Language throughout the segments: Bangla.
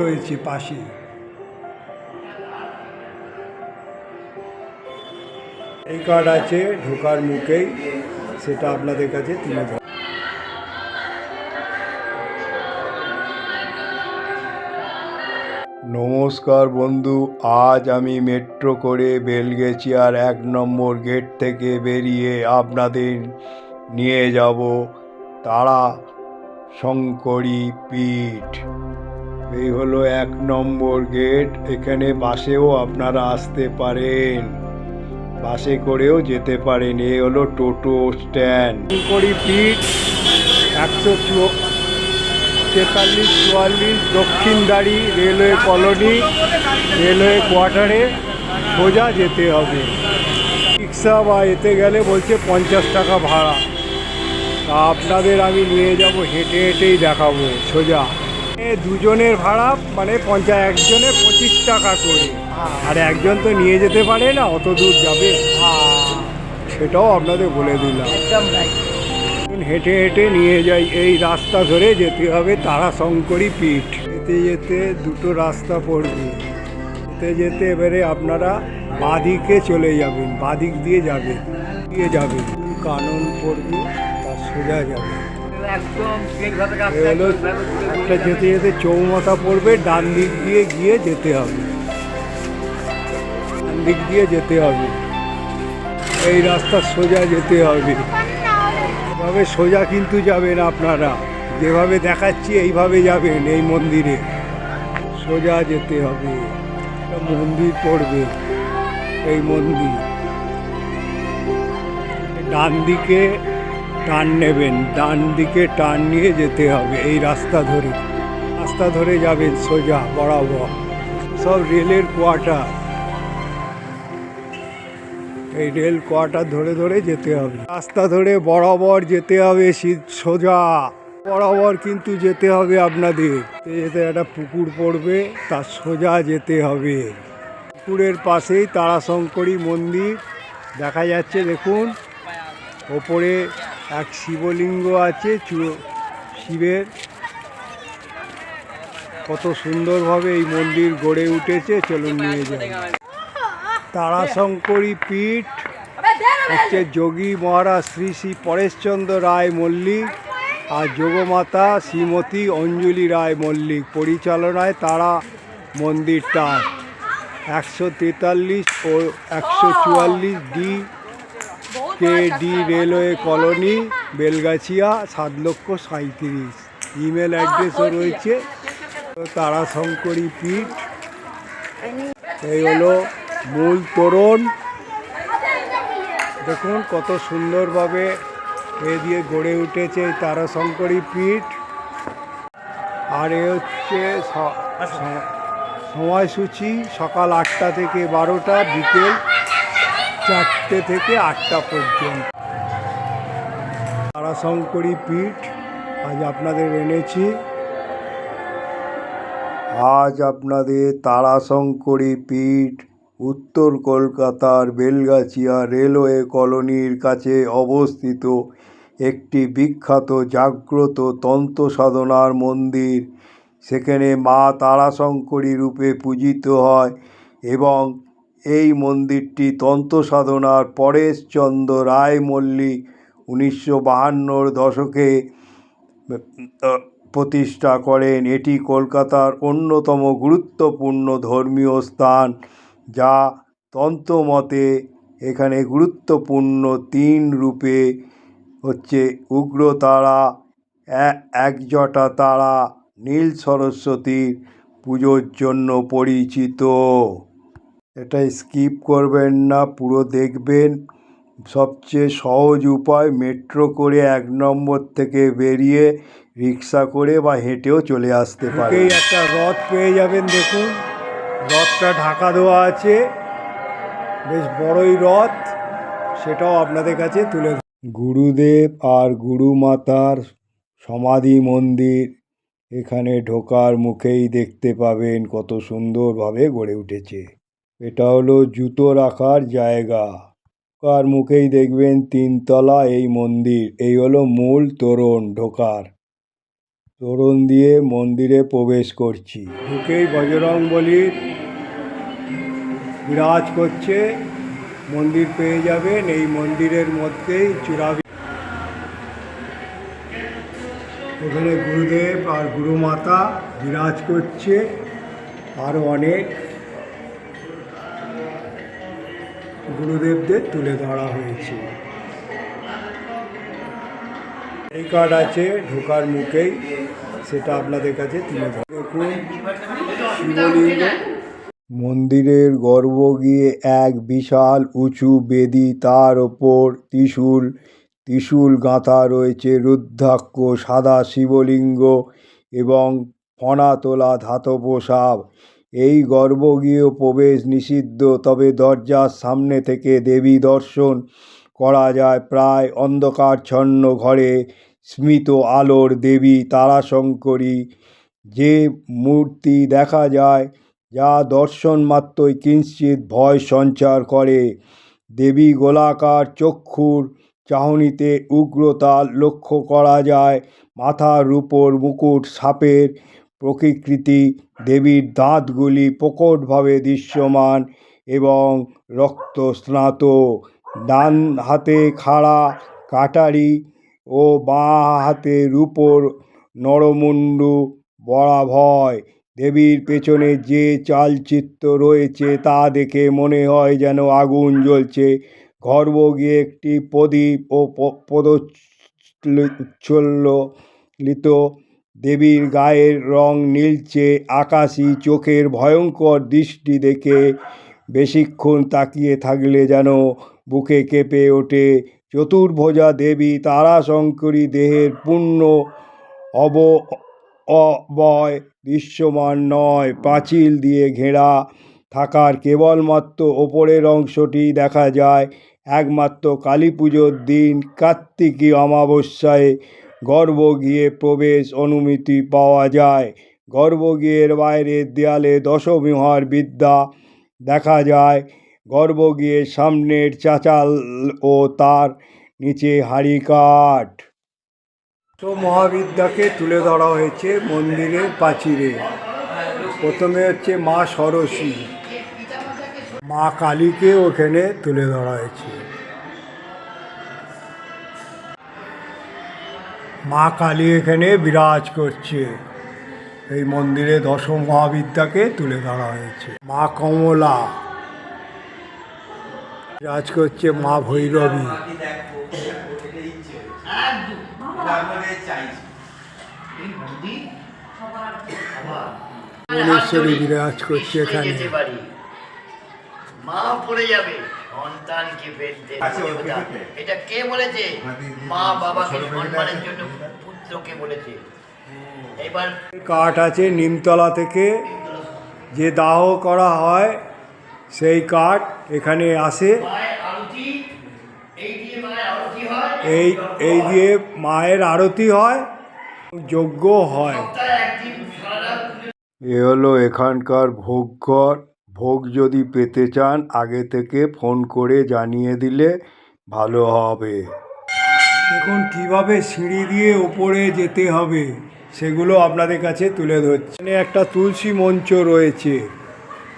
রয়েছে পাশে। এই কার্ড আছে, ঢোকার মুখেই। সেটা আপনাদের কাছে তুলে দেবো নমস্কার বন্ধু, আজ আমি মেট্রো করে বেলগেছিয়ার এক নম্বর গেট থেকে বেরিয়ে আপনাদের নিয়ে যাব তারা শঙ্করী পীঠ। এই হলো এক নম্বর গেট। এখানে বাসেও আপনারা আসতে পারেন। বাসে করেও যেতে পারেন। এই হলো টোটো স্ট্যান্ড। শঙ্করী পীঠ একশো তেতাল্লিশ, চুয়াল্লিশ দক্ষিণদাড়ি রেলওয়ে কলোনি, রেলওয়ে কোয়ার্টারে সোজা যেতে হবে। রিক্সা বা এতে গেলে বলছে পঞ্চাশ টাকা ভাড়া। তা আপনাদের আমি নিয়ে যাব, হেঁটে হেঁটেই দেখাবো, সোজা। দুজনের ভাড়া মানে পঞ্চাশ একজনের পঁচিশ টাকা করে। আর একজন তো নিয়ে যেতে পারে না, অত দূর যাবে। সেটাও আপনাদের বলে দিলাম। হেঁটে হেঁটে নিয়ে যাই, এই রাস্তা ধরে যেতে হবে তারাশঙ্করী পীঠ। যেতে যেতে দুটো রাস্তা পড়বে। যেতে যেতে এবারে আপনারা বাদিকে চলে যাবেন, বাদিক দিয়ে যাবেন দিয়ে যাবেন। কানন পড়বে তার সোজা যাবে একটা যেতে যেতে চৌমাথা পড়বে ডান দিক দিয়ে গিয়ে যেতে হবে। ডান দিক দিয়ে যেতে হবে। এই রাস্তা সোজা যেতে হবে। এভাবে সোজা কিন্তু যাবেন আপনারা। যেভাবে দেখাচ্ছি এইভাবে যাবেন এই মন্দিরে। সোজা যেতে হবে। মন্দির পড়বে এই মন্দির। ডান দিকে টান নেবেন, ডান দিকে টান নিয়ে যেতে হবে। এই রাস্তা ধরে রাস্তা ধরে যাবেন সোজা, বরাবর। সব রেলের কোয়ার্টার। এই রেল কোয়ার্টার ধরে ধরে যেতে হবে। রাস্তা ধরে বরাবর যেতে হবে শীত সোজা। বরাবর কিন্তু যেতে হবে আপনাদের। যেতে একটা পুকুর পড়বে তার সোজা যেতে হবে। পুকুরের পাশেই তারাশঙ্করী মন্দির। দেখা যাচ্ছে, দেখুন, ওপরে এক শিবলিঙ্গ আছে শিবের। কত সুন্দরভাবে এই মন্দির গড়ে উঠেছে, চলুন নিয়ে যাই। তারাশঙ্করী পীঠ, হচ্ছে যোগী মহারাজ শ্রী শ্রী পরেশচন্দ্র রায় মল্লিক আর যোগমাতা শ্রীমতী অঞ্জলি রায় মল্লিক পরিচালনায় তারা মন্দিরটা। একশো তেতাল্লিশ ও একশো চুয়াল্লিশ D K D railway colony Belgachia সাত লক্ষ সাঁত্রিশ ইমেল অ্যাড্রেসও রয়েছে। তারাশঙ্করী পীঠ। এই হলো মূল তোরণ। দেখুন কত সুন্দরভাবে এ দিয়ে গড়ে উঠেছে এই তারাশঙ্করী পীঠ। আর এ হচ্ছে সময়সূচি সকাল আটটা থেকে বারোটা বিকেল চারটে থেকে আটটা পর্যন্ত। তারাশঙ্করী পীঠ, আজ আপনাদের এনেছি। আজ আপনাদের তারাশঙ্করী পীঠ, উত্তর কলকাতার বেলগাছিয়া রেলওয়ে কলোনির কাছে অবস্থিত একটি বিখ্যাত জাগ্রত তন্ত্র সাধনার মন্দির। সেখানে মা তারাশঙ্করী রূপে পূজিত হয় এবং এই মন্দিরটি তন্ত্র সাধনার পরেশচন্দ্র রায় মল্লিক উনিশশো বাহান্নর দশকে প্রতিষ্ঠা করেন। এটি কলকাতার অন্যতম গুরুত্বপূর্ণ ধর্মীয় স্থান, যা তন্ত্রমতে এখানে গুরুত্বপূর্ণ তিন রূপে হচ্ছে উগ্রতারা একজটা তারা নীল সরস্বতীর পুজোর জন্য পরিচিত। এটা স্কিপ করবেন না পুরো দেখবেন। সবচেয়ে সহজ উপায় মেট্রো করে এক নম্বর থেকে বেরিয়ে রিক্সা করে বা হেঁটেও চলে আসতে পারে একটা রথ পেয়ে যাবেন দেখুন। রথটা ঢাকা দেওয়া আছে। বেশ বড়ই রথ সেটাও আপনাদের কাছে তুলে গুরুদেব আর গুরুমাতার সমাধি মন্দির এখানে ঢোকার মুখেই দেখতে পাবেন কত সুন্দরভাবে গড়ে উঠেছে। এটা হলো জুতো রাখার জায়গা। ঢোকার মুখেই দেখবেন তিনতলা এই মন্দির। এই হলো মূল তোরণ ঢোকার। তোরণ দিয়ে মন্দিরে প্রবেশ করছি। ঢুকেই বজরং বলির বিরাজ করছে। মন্দির পেয়ে যাবেন। এই মন্দিরের মধ্যেই চূড়াবি এখানে গুরুদেব আর গুরুমাতা বিরাজ করছে। আরও অনেক গুরুদেবদের তুলে ধরা হয়েছে। এই কার্ড আছে, ঢোকার মুখেই সেটা আপনাদের কাছে তুলে ধরা। শিবলিঙ্গ। মন্দিরের গর্ভ গিয়ে এক বিশাল উঁচু বেদি তার ওপর ত্রিশূল ত্রিশূল গাঁথা রয়েছে, রুদ্রাক্ষ, সাদা শিবলিঙ্গ এবং ফণা তোলা ধাতব সাপ। এই গর্ভগৃহ প্রবেশ নিষিদ্ধ, তবে দরজার সামনে থেকে দেবী দর্শন করা যায়। প্রায় অন্ধকারচ্ছন্ন ঘরে স্মিত আলোর দেবী তারাশঙ্করী। যে মূর্তি দেখা যায়, যা দর্শন মাত্রই কিঞ্চিৎ ভয় সঞ্চার করে। দেবী গোলাকার চক্ষুর চাহনিতে উগ্রতা লক্ষ্য করা যায়। মাথার উপর মুকুট সাপের প্রতিকৃতি দেবীর দাঁতগুলি প্রকটভাবে দৃশ্যমান এবং রক্ত রক্তস্নাত ডান হাতে খাড়া কাটারি ও বাঁ হাতে রূপোর নরমুণ্ডু বরাভয়। দেবীর পেছনে যে চালচিত্র রয়েছে তা দেখে মনে হয় যেন আগুন জ্বলছে। গর্ব গিয়ে একটি প্রদীপ ও পদোচ্ছল্লিত দেবীর গায়ের রং নীলচে, আকাশি, চোখের ভয়ঙ্কর দৃষ্টি দেখে বেশিক্ষণ তাকিয়ে থাকলে যেন বুকে কেঁপে ওঠে। চতুর্ভুজা দেবী তারাশঙ্করী দেহের পূর্ণ অব, অবয় দৃশ্যমান নয়। পাঁচিল দিয়ে ঘেরা থাকার কেবলমাত্র ওপরের অংশটি দেখা যায়। একমাত্র কালী পুজোর দিন কার্তিকী অমাবস্যায় গর্ভগৃহে প্রবেশ অনুমতি পাওয়া যায়। গর্ভগৃহের বাইরের দেয়ালে দশবিহার বিদ্যা দেখা যায়। গর্ভগৃহের সামনের চাচাল ও তার নিচে হাড়ি কাঠ। তো মহাবিদ্যাকে তুলে ধরা হয়েছে মন্দিরের প্রাচীরে। প্রথমে হচ্ছে মা সরস্বী মা কালীকে ওখানে তুলে ধরা হয়েছে। মা কালী এখানে বিরাজ করছে। এই মন্দিরে দশম মহাবিদ্যাকে তুলে ধরা হয়েছে। মা কমলা বিরাজ করছে মা ভৈরবী। বিরাজ করছে এখানে মা পড়ে যাবে। সন্তানকে আচ্ছা। এটা কে বলেছে? মা বাবাকে সম্মানের জন্য পুত্রকে বলেছে। এবার কাঠ আছে নিমতলা থেকে। যে দাহ করা হয় সেই কাঠ এখানে আসে। এই দিয়ে মায়ের আরতি হয়। এই এই দিয়ে মায়ের আরতি হয় যজ্ঞ হয়। এ হলো এখানকার ভোগ ভোগঘর ভোগ যদি পেতে চান আগে থেকে ফোন করে জানিয়ে দিলে ভালো হবে। দেখুন কীভাবে সিঁড়ি দিয়ে ওপরে যেতে হবে সেগুলো আপনাদের কাছে তুলে ধরছি। এখানে একটা তুলসী মঞ্চ রয়েছে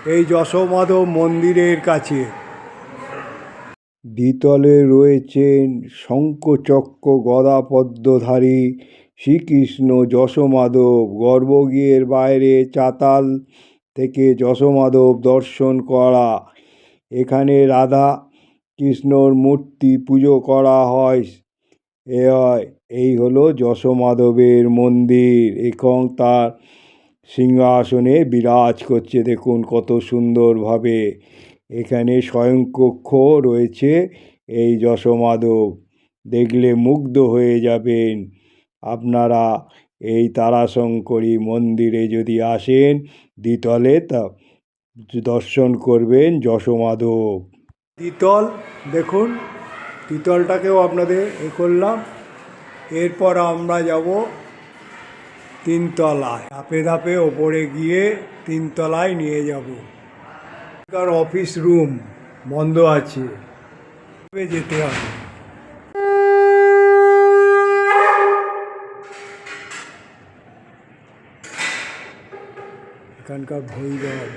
এই যশোমাধব মন্দিরের কাছে। দ্বিতলে রয়েছেন শঙ্খচক্র গদা পদ্মধারী শ্রীকৃষ্ণ যশোমাধব। গর্ভগৃহের বাইরে চাতাল থেকে যশোমাধব দর্শন করা। এখানে রাধা কৃষ্ণর মূর্তি পুজো করা হয়। এ হয়, এই হলো যশোমাধবের মন্দির। এবং তার সিংহাসনে বিরাজ করছে। দেখুন কত সুন্দরভাবে এখানে স্বয়ংকক্ষ রয়েছে এই যশোমাধব। দেখলে মুগ্ধ হয়ে যাবেন। আপনারা এই তারাশঙ্করী মন্দিরে যদি আসেন দ্বিতলে তা দর্শন করবেন যশোমাধব। দ্বিতল, দেখুন, দ্বিতলটাকেও আপনাদের এ করলাম। এরপর আমরা যাব তিনতলায়। ধাপে ধাপে ওপরে গিয়ে তিনতলায় নিয়ে যাব। অফিস রুম বন্ধ আছে। যেতে হবে। এখানকার ভৈরব।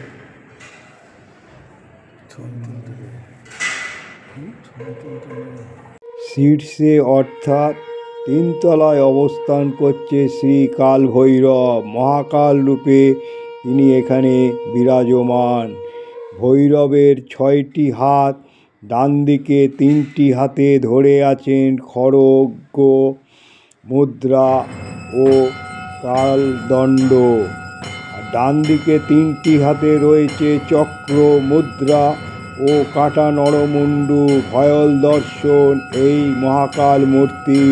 শীর্ষে অর্থাৎ তিনতলায় অবস্থান করছে শ্রী কাল ভৈরব মহাকাল রূপে তিনি এখানে বিরাজমান। ভৈরবের ছয়টি হাত ডান দিকে তিনটি হাতে ধরে আছেন খড়গ মুদ্রা ও কালদণ্ড। ডান দিকে তিনটি হাতে রয়েছে চক্র, মুদ্রা ও কাটা নরমুণ্ডু, ভয়ল দর্শন, এই মহাকাল মূর্তি।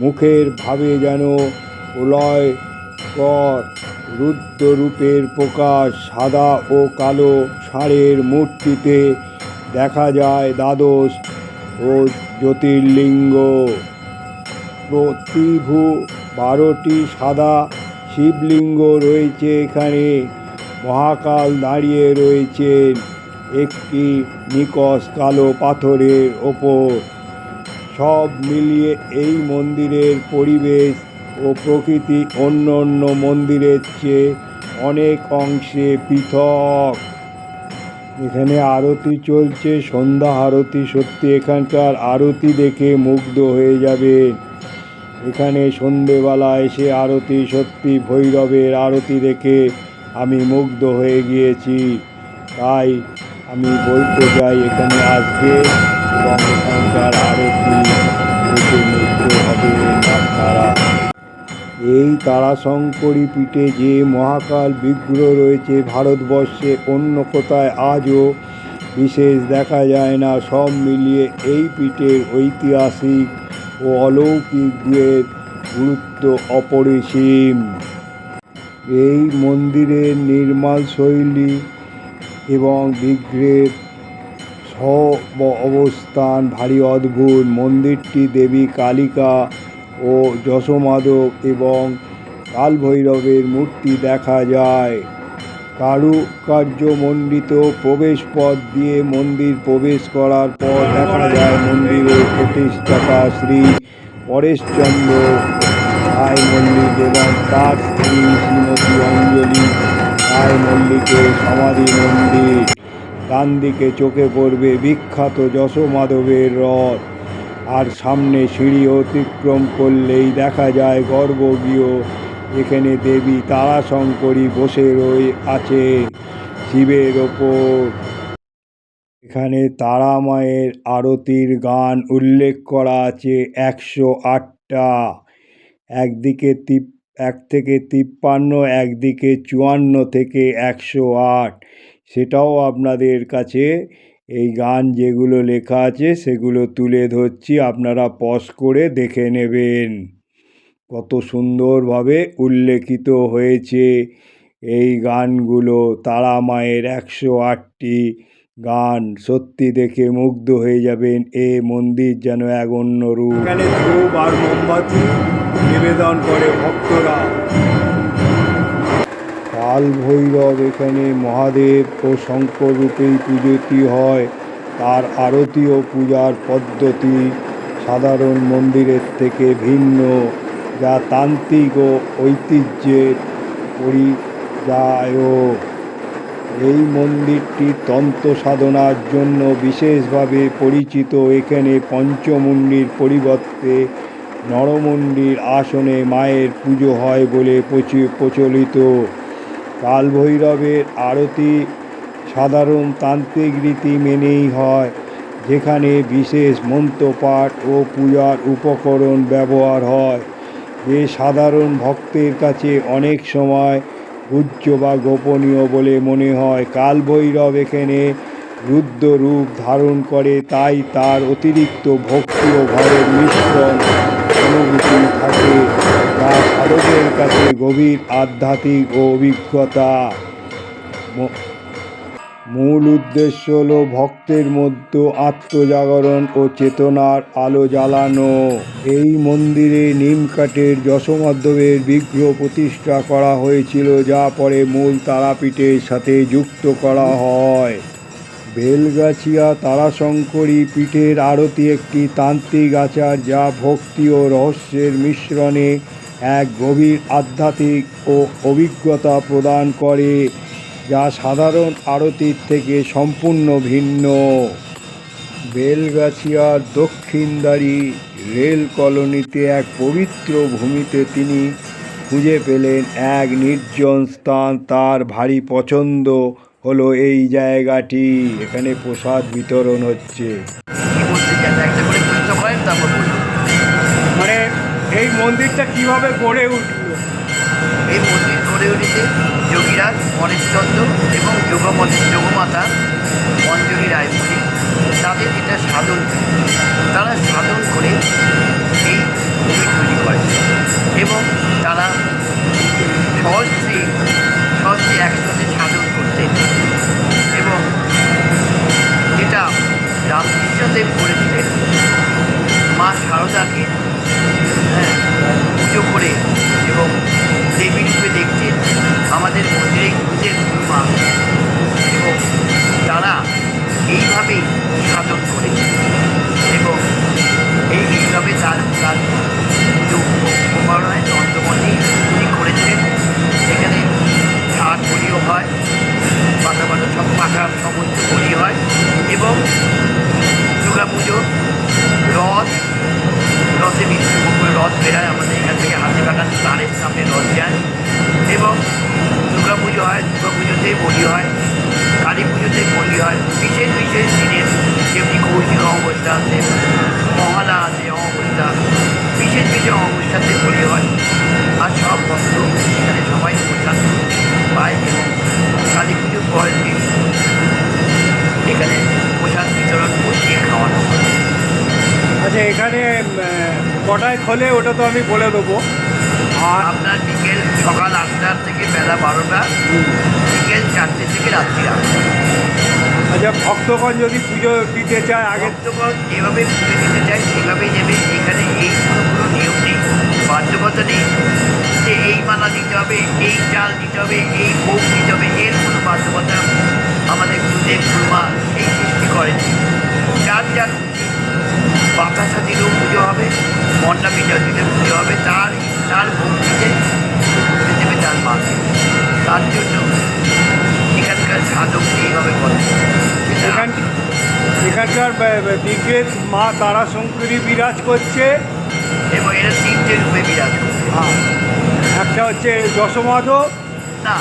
মুখের ভাবে যেন প্রলয় কর, রুদ্ররূপের প্রকাশ সাদা ও কালো ষাঁড়ের মূর্তিতে দেখা যায় দ্বাদশ ও জ্যোতির্লিঙ্গ। প্রতিভু বারোটি সাদা শিবলিঙ্গ রয়েছে এখানে। মহাকাল দাঁড়িয়ে রয়েছেন একটি নিকশ কালো পাথরের ওপর। সব মিলিয়ে এই মন্দিরের পরিবেশ ও প্রকৃতি অন্য অন্য মন্দিরের চেয়ে অনেক অংশে পৃথক। এখানে আরতি চলছে, সন্ধ্যা আরতি। সত্যি এখানকার আরতি দেখে মুগ্ধ হয়ে যাবেন। এখানে সন্ধেবেলা এসে আরতি সত্যি ভৈরবের আরতি দেখে আমি মুগ্ধ হয়ে গিয়েছি। তাই আমি বলতে চাই এখানে আজকে এবং এখানকার আরতি মুগ্ধ হবেন আপনারা এই তারাশঙ্করী পীঠে যে মহাকাল বিগ্রহ রয়েছে ভারতবর্ষে অন্য কোথায় আজও বিশেষ দেখা যায় না। সব মিলিয়ে এই পীঠের ঐতিহাসিক ও অলৌকিক দিকের গুরুত্ব অপরিসীম। এই মন্দিরের নির্মাণ শৈলী এবং বিগ্রহের সব অবস্থান ভারী অদ্ভুত। মন্দিরটি দেবী কালিকা ও যশোমাদক এবং কালভৈরবের মূর্তি দেখা যায়। কারুকার্যমণ্ডিত প্রবেশ পথ দিয়ে মন্দির প্রবেশ করার পর দেখা যায় মন্দিরের প্রতিষ্ঠাতা শ্রী পরেশচন্দ্র রায় মল্লিক এবং তার স্ত্রী শ্রীমতী অঞ্জলি রায় মল্লিকের সমাধি মন্দির। ডান দিকে চোখে পড়বে বিখ্যাত যশোমাধবের রথ। আর সামনে সিঁড়ি অতিক্রম করলেই দেখা যায় গর্ভগৃহ এখানে দেবী তারাশঙ্করী বসে রয়ে আছে শিবের ওপর। এখানে তারা মায়ের আরতির গান উল্লেখ করা আছে একশো আটটা। একদিকে তিপ, এক থেকে তিপ্পান্ন, একদিকে চুয়ান্ন থেকে একশো আট। সেটাও আপনাদের কাছে এই গান যেগুলো লেখা আছে সেগুলো তুলে ধরছি, আপনারা পজ করে দেখে নেবেন। কত সুন্দরভাবে উল্লেখিত হয়েছে। এই গানগুলো তারা মায়ের একশো আটটি গান। সত্যি দেখে মুগ্ধ হয়ে যাবেন এ মন্দির যেন এক অন্য রূপ। এখানে ধূপ আর মোমবাতি নিবেদন করে ভক্তরা। কাল ভৈরব এখানে মহাদেব ও শঙ্কর রূপেই পুজোটি হয়। তার আরতি ও পূজার পদ্ধতি সাধারণ মন্দিরের থেকে ভিন্ন। যা তান্ত্রিক ও ঐতিহ্যের পরিযায়ক এই মন্দিরটি তন্ত্র সাধনার জন্য বিশেষভাবে পরিচিত। এখানে পঞ্চমুণ্ডির পরিবর্তে নরমুণ্ডির আসনে মায়ের পুজো হয় বলে প্রচি- প্রচলিত। কালভৈরবের আরতি সাধারণ তান্ত্রিক রীতি মেনেই হয়, যেখানে বিশেষ মন্ত্রপাঠ ও পূজার উপকরণ ব্যবহার হয়। যে সাধারণ ভক্তের কাছে অনেক সময় গুহ্য বা গোপনীয় বলে মনে হয়। কালভৈরব এখানে রুদ্র রূপ ধারণ করে, তাই তার অতিরিক্ত ভক্তি ও ভয়ের মিশ্রণ অনুভূতি থাকে যা সাধকের কাছে গভীর আধ্যাত্মিক ও অভিজ্ঞতা। মূল উদ্দেশ্য হল ভক্তের মধ্যে আত্মজাগরণ ও চেতনার আলো জ্বালানো। এই মন্দিরে নিমকাঠের যশোমধ্যবের বিগ্রহ প্রতিষ্ঠা করা হয়েছিল, যা পরে মূল তারাপীঠের সাথে যুক্ত করা হয়। বেলগাছিয়া তারাশঙ্করী পীঠের আরতি একটি তান্ত্রিক আচার, যা ভক্তি ও রহস্যের মিশ্রণে এক গভীর আধ্যাত্মিক ও অভিজ্ঞতা প্রদান করে। যা সাধারণ আরতির থেকে সম্পূর্ণ ভিন্ন। বেলগাছিয়ার দক্ষিণদারি রেল কলোনিতে এক পবিত্র ভূমিতে তিনি খুঁজে পেলেন এক নির্জন স্থান। তার ভারী পছন্দ হলো এই জায়গাটি। এখানে প্রসাদ বিতরণ হচ্ছে। মানে এই মন্দিরটা কীভাবে গড়ে উঠল? এই মন্দির উঠেছে যোগীরাজ পরেশচন্দ্র এবং যোগমতি যোগমাতা মঞ্জুরি রায়পুরী তাদের এটা সাধন তারা সাধন করে এই ভূমি তৈরি করে। এবং তারা সহস্রী সহস্রী একসাথে সাধন করতেন এবং এটা রামকৃষ্ণদেব করেছিলেন মা শারদাকে খোলে ওটা তো আমি বলে দেবো। আর আপনার বিকেল সকাল আটটার থেকে বেলা বারোটা বিকেল চারটে থেকে রাত্রি আটটা। আচ্ছা ভক্তগণ যদি পুজো দিতে চায় আগে ভক্তগণ যেভাবে পুজো দিতে চায় সেভাবেই নেবে। এখানে এই কোনো কোনো নিয়ম নেই। বাধ্যকতা নেই যে এই মালা দিতে হবে এই চাল দিতে হবে এই ভোগ দিতে হবে এর কোনো বাধ্যকতা আমাদের গুরুদেব গুরুমা এই সৃষ্টি করেন যার যার বাতাসা দিলেও পুজো হবে মন্ডা পিঠা দিলে পুজো হবে তার তার ভোগ দিতে পুজো দেবে তার মাকে তার জন্য এখানকার সাধক এইভাবে এখান এখানকার বিগ্রেত মা তারা শঙ্করী বিরাজ করছে। এবং এরা তিনটে রূপে বিরাজ করছে। হ্যাঁ। একটা হচ্ছে যশমাধব। না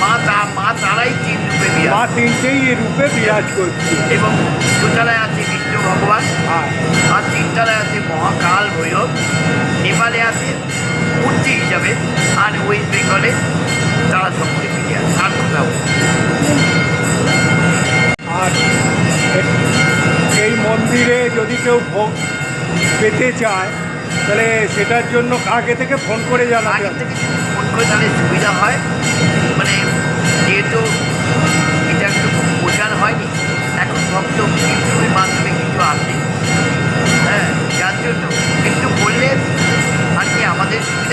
মা তা মা তারাই তিন রূপে মা তিনটেই রূপে বিরাজ করছে। এবং দোতলায় আছে মহাকাল ভৈরব নেপালে আছে মূর্তি হিসাবে আর ওয়েস্ট বেঙ্গলে তারা সকলে ফিরে আসে। আর কোথাও আর এই মন্দিরে যদি কেউ ভোগ পেতে চায় তাহলে সেটার জন্য আগে থেকে ফোন করে জানাতে আগে থেকে ফোন করে তাহলে সুবিধা হয়। মানে যেহেতু এটা একটু প্রচার হয়নি এখন ভক্ত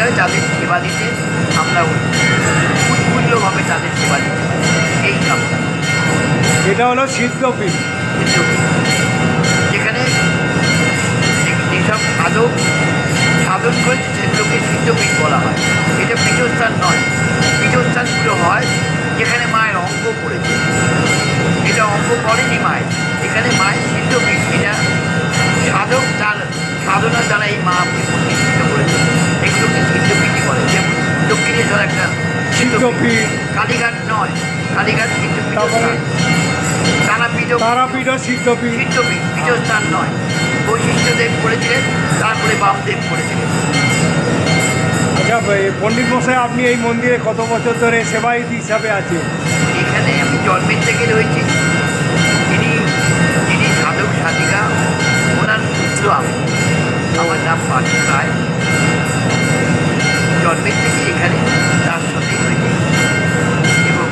হয় তাদের সেবা দিতে আমরা উৎফুল্লভাবে তাদের সেবা দিতে এই কামনা। এটা হলো সিদ্ধপীঠ যেখানে যেসব সাধক সাধন করেছে সেগুলোকে সিদ্ধপীঠ বলা হয়। এটা পীঠস্থান নয়। পীঠস্থানগুলো হয় যেখানে মায়ের অঙ্গ পড়েছে। এটা অঙ্গ পড়েনি মায়ের। এখানে মায়ের সিদ্ধপীঠ এটা সাধক তার সাধনার দ্বারা এই মা প্রতিষ্ঠিত করেছে। এগুলোকে সিদ্ধপীঠই বলে যেমন দক্ষিণেশ্বর একটা সিদ্ধপীঠ। কালীঘাট নয় কালীঘাট কিন্তু? পীঠস্থান তারাপীঠ তারাপীঠ সিদ্ধপীঠ। পীঠপীঠ পীঠস্থান নয়। বৈশিষ্ট্যদেব করেছিলেন তারপরে বামদেব করেছিলেন। আচ্ছা পণ্ডিত মশাই আপনি এই মন্দিরে কত বছর ধরে সেবায়িত হিসাবে আছে এখানে আমি জন্মের থেকে রয়েছি। তিনি যিনি সাধক সাধিকা ওনার পুত্র আমি আমার নাম পার্থ রায়। জন্মের থেকে এখানে তার সাথেই রয়েছে এবং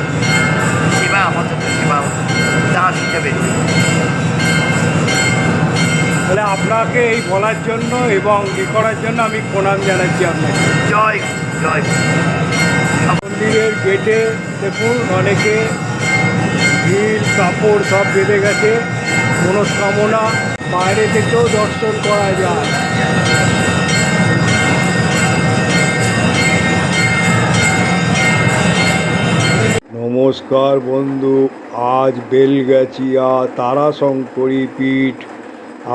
সেবা আপাতত সেবা দাস হিসাবে রয়েছে। তাহলে আপনাকে এই বলার জন্য এবং এ করার জন্য আমি প্রণাম জানাচ্ছি আপনাকে। জয় জয়। মন্দিরের গেটে দেখুন অনেকে ঢিল কাপড় সব বেঁধে গেছে মনস্কামনা বাইরে থেকেও দর্শন করা যায়। নমস্কার বন্ধু, আজ বেলগাছিয়া তারাশঙ্করী পীঠ।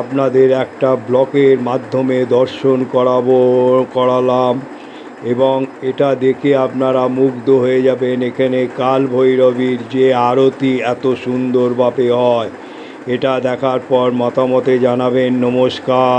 আপনাদের একটা ব্লকের মাধ্যমে দর্শন করাবো, করালাম এবং এটা দেখে আপনারা মুগ্ধ হয়ে যাবেন। এখানে কাল ভৈরবীর যে আরতি এত সুন্দরভাবে হয়, এটা দেখার পর মতামতে জানাবেন। নমস্কার।